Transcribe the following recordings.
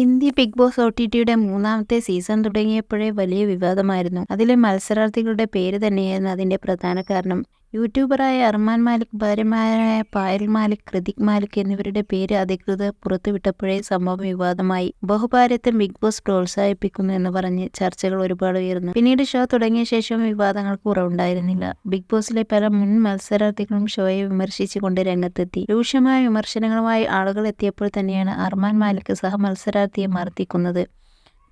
Hindi Bigg Boss O T ടിയുടെ മൂന്നാമത്തെ season തുടങ്ങിയപ്പോഴേ വലിയ വിവാദമായിരുന്നു. അതിലെ മത്സരാർത്ഥികളുടെ പേര് തന്നെയായിരുന്നു അതിന്റെ പ്രധാന കാരണം. യൂട്യൂബറായ അർമാൻ മാലിക് ഭാര്യമാരായ പായൽ മാലിക് ഹൃതിക് മാലിക് എന്നിവരുടെ പേര് അധികൃതർ പുറത്തുവിട്ടപ്പോഴേ സംഭവം വിവാദമായി. ബഹുഭാര്യത്തെ ബിഗ് ബോസ് പ്രോത്സാഹിപ്പിക്കുന്നു എന്ന് പറഞ്ഞ് ചർച്ചകൾ ഒരുപാട് ഉയർന്നു. പിന്നീട് ഷോ തുടങ്ങിയ ശേഷം വിവാദങ്ങൾക്ക് കുറവുണ്ടായിരുന്നില്ല. ബിഗ് ബോസിലെ പല മുൻ മത്സരാർത്ഥികളും ഷോയെ വിമർശിച്ചുകൊണ്ട് രംഗത്തെത്തി. രൂക്ഷമായ വിമർശനങ്ങളുമായി ആളുകൾ എത്തിയപ്പോൾ തന്നെയാണ് അർമാൻ മാലിക് സഹ മത്സരാർത്ഥിയെ മർദ്ദിക്കുന്നത്.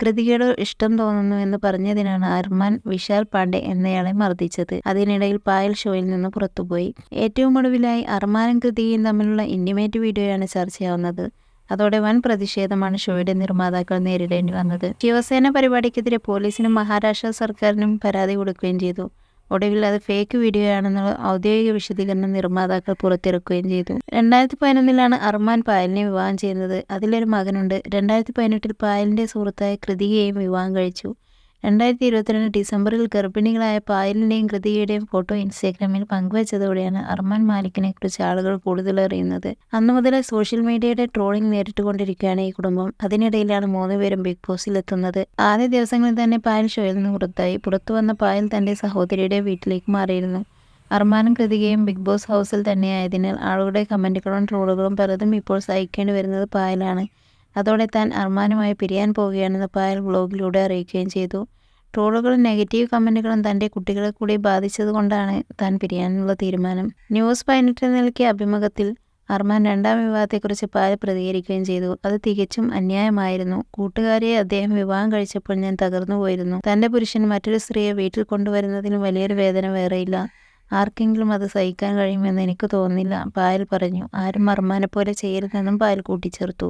കൃതികയോട് ഇഷ്ടം തോന്നുന്നു എന്ന് പറഞ്ഞതിനാണ് അർമാൻ വിശാൽ പാണ്ഡെ എന്നയാളെ മർദ്ദിച്ചത്. അതിനിടയിൽ പായൽ ഷോയിൽ നിന്ന് പുറത്തുപോയി. ഏറ്റവും ഒടുവിലായി അർമാനും കൃതികയും തമ്മിലുള്ള ഇന്റിമേറ്റ് വീഡിയോയാണ് ചർച്ചയാവുന്നത്. അതോടെ വൻ പ്രതിഷേധമാണ് ഷോയുടെ നിർമ്മാതാക്കൾ നേരിടേണ്ടി വന്നത്. ശിവസേന പരിപാടിക്കെതിരെ പോലീസിനും മഹാരാഷ്ട്ര സർക്കാരിനും പരാതി കൊടുക്കുകയും ചെയ്തു. ഒടുവിൽ അത് ഫേക്ക് വീഡിയോ ആണെന്ന് ഔദ്യോഗിക വിശദീകരണം നിർമ്മാതാക്കൾ പുറത്തിറക്കുകയും ചെയ്തു. രണ്ടായിരത്തി പതിനൊന്നിലാണ് അർമാൻ പായലിനെ വിവാഹം ചെയ്യുന്നത്. അതിലൊരു മകനുണ്ട്. രണ്ടായിരത്തി പതിനെട്ടിൽ പായലിന്റെ സുഹൃത്തായ കൃതികയെയും വിവാഹം കഴിച്ചു. രണ്ടായിരത്തി ഇരുപത്തിരണ്ട് ഡിസംബറിൽ ഗർഭിണികളായ പായലിന്റെയും കൃതികയുടെയും ഫോട്ടോ ഇൻസ്റ്റാഗ്രാമിൽ പങ്കുവച്ചതോടെയാണ് അർമാൻ മാലിക്കിനെ കുറിച്ച് ആളുകൾ കൂടുതൽ അറിയുന്നത്. അന്നു മുതലേ സോഷ്യൽ മീഡിയയുടെ ട്രോളിംഗ് നേരിട്ടുകൊണ്ടിരിക്കുകയാണ് ഈ കുടുംബം. അതിനിടയിലാണ് മൂന്ന് മൂന്നുപേരും ബിഗ് ബോസിൽ എത്തുന്നത്. ആദ്യ ദിവസങ്ങളിൽ തന്നെ പായൽ ഷോയിൽ നിന്ന് പുറത്തായി പുറത്തു വന്ന പായൽ തന്റെ സഹോദരിയുടെ വീട്ടിലേക്ക് മാറിയിരുന്നു. അർമാനും കൃതികയും ബിഗ് ബോസ് ഹൗസിൽ തന്നെയായതിനാൽ ആളുകളുടെ കമന്റുകളും ട്രോളുകളും പലതും ഇപ്പോൾ സഹിക്കേണ്ടി വരുന്നത് പായലാണ്. അതോടെ താൻ അർമാനുമായി പിരിയാൻ പോവുകയാണെന്ന് പായൽ ബ്ലോഗിലൂടെ അറിയിക്കുകയും ചെയ്തു. ട്രോളുകളും നെഗറ്റീവ് കമന്റുകളും തന്റെ കുട്ടികളെ കൂടി ബാധിച്ചതുകൊണ്ടാണ് താൻ പിരിയാനുള്ള തീരുമാനം. ന്യൂസ് പതിനെട്ടിന് നൽകിയ അഭിമുഖത്തിൽ അർമാൻ രണ്ടാം വിവാഹത്തെക്കുറിച്ച് പായൽ പ്രതികരിക്കുകയും ചെയ്തു. അത് തികച്ചും അന്യായമായിരുന്നു. കൂട്ടുകാരിയെ അദ്ദേഹം വിവാഹം കഴിച്ചപ്പോൾ ഞാൻ തകർന്നു പോയിരുന്നു. തന്റെ പുരുഷൻ മറ്റൊരു സ്ത്രീയെ വീട്ടിൽ കൊണ്ടുവരുന്നതിന് വലിയൊരു വേദന വേറെയില്ല. ആർക്കെങ്കിലും അത് സഹിക്കാൻ കഴിയുമെന്ന് എനിക്ക് തോന്നുന്നില്ല പായൽ പറഞ്ഞു. ആരും അർമാനെ പോലെ ചെയ്യരുതെന്നും പായൽ കൂട്ടിച്ചേർത്തു.